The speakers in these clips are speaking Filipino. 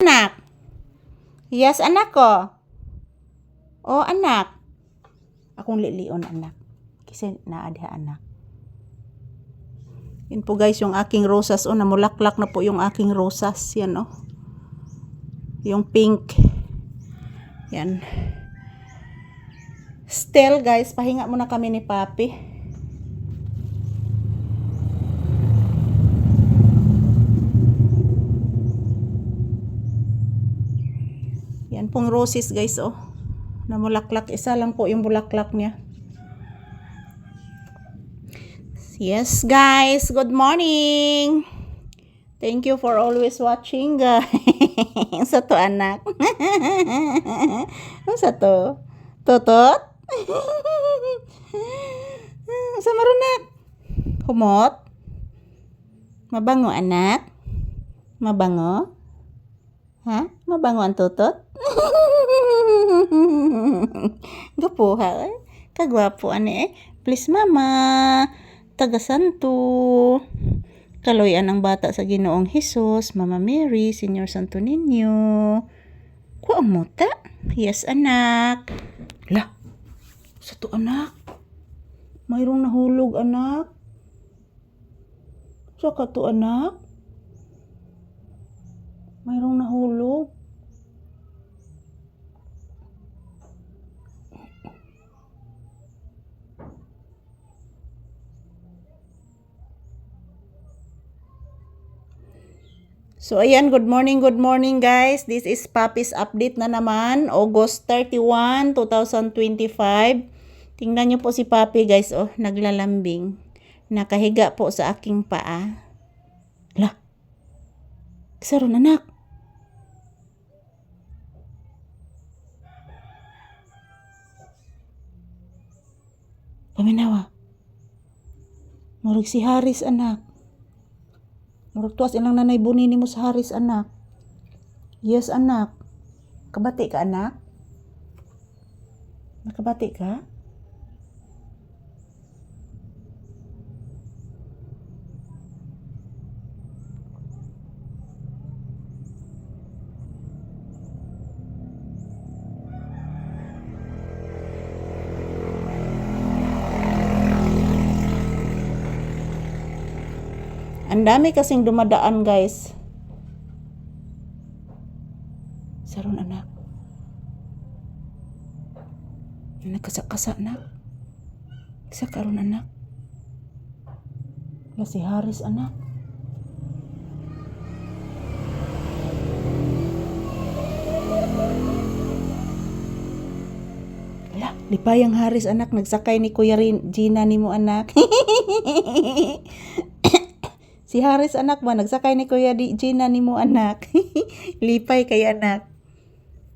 Anak. Yes, anak ko. Oh, anak. Akong lilion, anak. Kasi naadha, anak. Yun po guys, yung aking rosas. Oh, namulaklak na po yung aking rosas. Yan, oh. Yung pink. Yan. Still, guys, pahinga muna kami ni Papi. Pong roses, guys, oh. Namulaklak. Isa lang po yung bulaklak niya. Yes, guys. Good morning. Thank you for always watching, guys. sa to, anak. Sa to? Totot? sa marunak? Humot? Mabango, anak? Mabango? Ha? Mabango ang tutot? Gapo ha? Kagwapo ani eh. Please mama. Taga-santo. Kaloyan ang bata sa ginoong Hesus, Mama Mary, Senior Santo Niño. Kuha mo ta? Yes, anak. La, sa to anak. Mayroong nahulog, anak. Sa ka to, anak? Mayroong nahulog. So ayan, good morning, good morning guys. This is Papi's update na naman. August 31, 2025. Tingnan niyo po si Papi guys, oh, naglalambing. Nakahiga po sa aking paa. La, Saron anak. Paminawa. Murag si Haris anak. Murag tuwas ilang nanay bunini mo sa Haris anak. Yes anak. Kabati ka anak? Nakabati ka? Ang dami kasing dumadaan, guys. Saron anak. Nagkasa-kasa anak. Isa karon anak. Wala si Haris anak. Wala, lipayang Haris anak. Nagsakay ni Kuya Gina ni mo anak. Si Haris anak ba, nagsakay ni Kuya Di Gina ni mo anak. Lipay kay anak.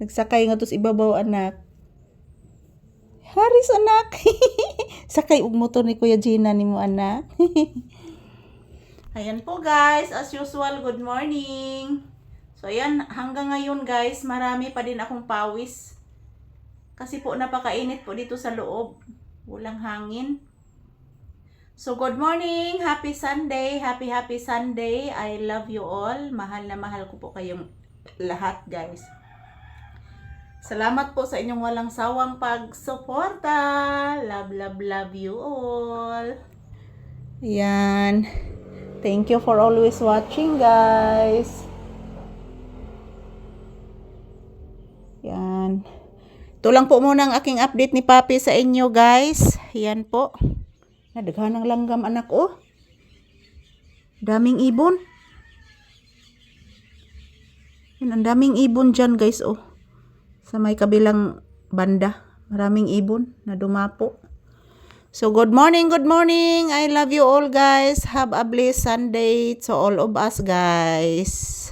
Nagsakay nga tos ibabaw anak. Haris anak. Sakay og motor ni Kuya Gina ni mo anak. ayan po guys, as usual, good morning. So ayan, hanggang ngayon guys, marami pa din akong pawis. Kasi po napakainit po dito sa loob. Walang hangin. So, good morning! Happy Sunday! Happy, happy Sunday! I love you all. Mahal na mahal ko po kayong lahat, guys. Salamat po sa inyong walang sawang pagsuporta. Love, love, love you all. Yan. Thank you for always watching, guys. Yan. Ito lang po muna ang aking update ni Papi sa inyo, guys. Yan po. Nadaghan ng langgam anak oh. Daming ibon. Yan, ang daming ibon dyan guys oh. Sa may kabilang banda. Maraming ibon na dumapo. So good morning, good morning. I love you all guys. Have a blessed Sunday to all of us guys.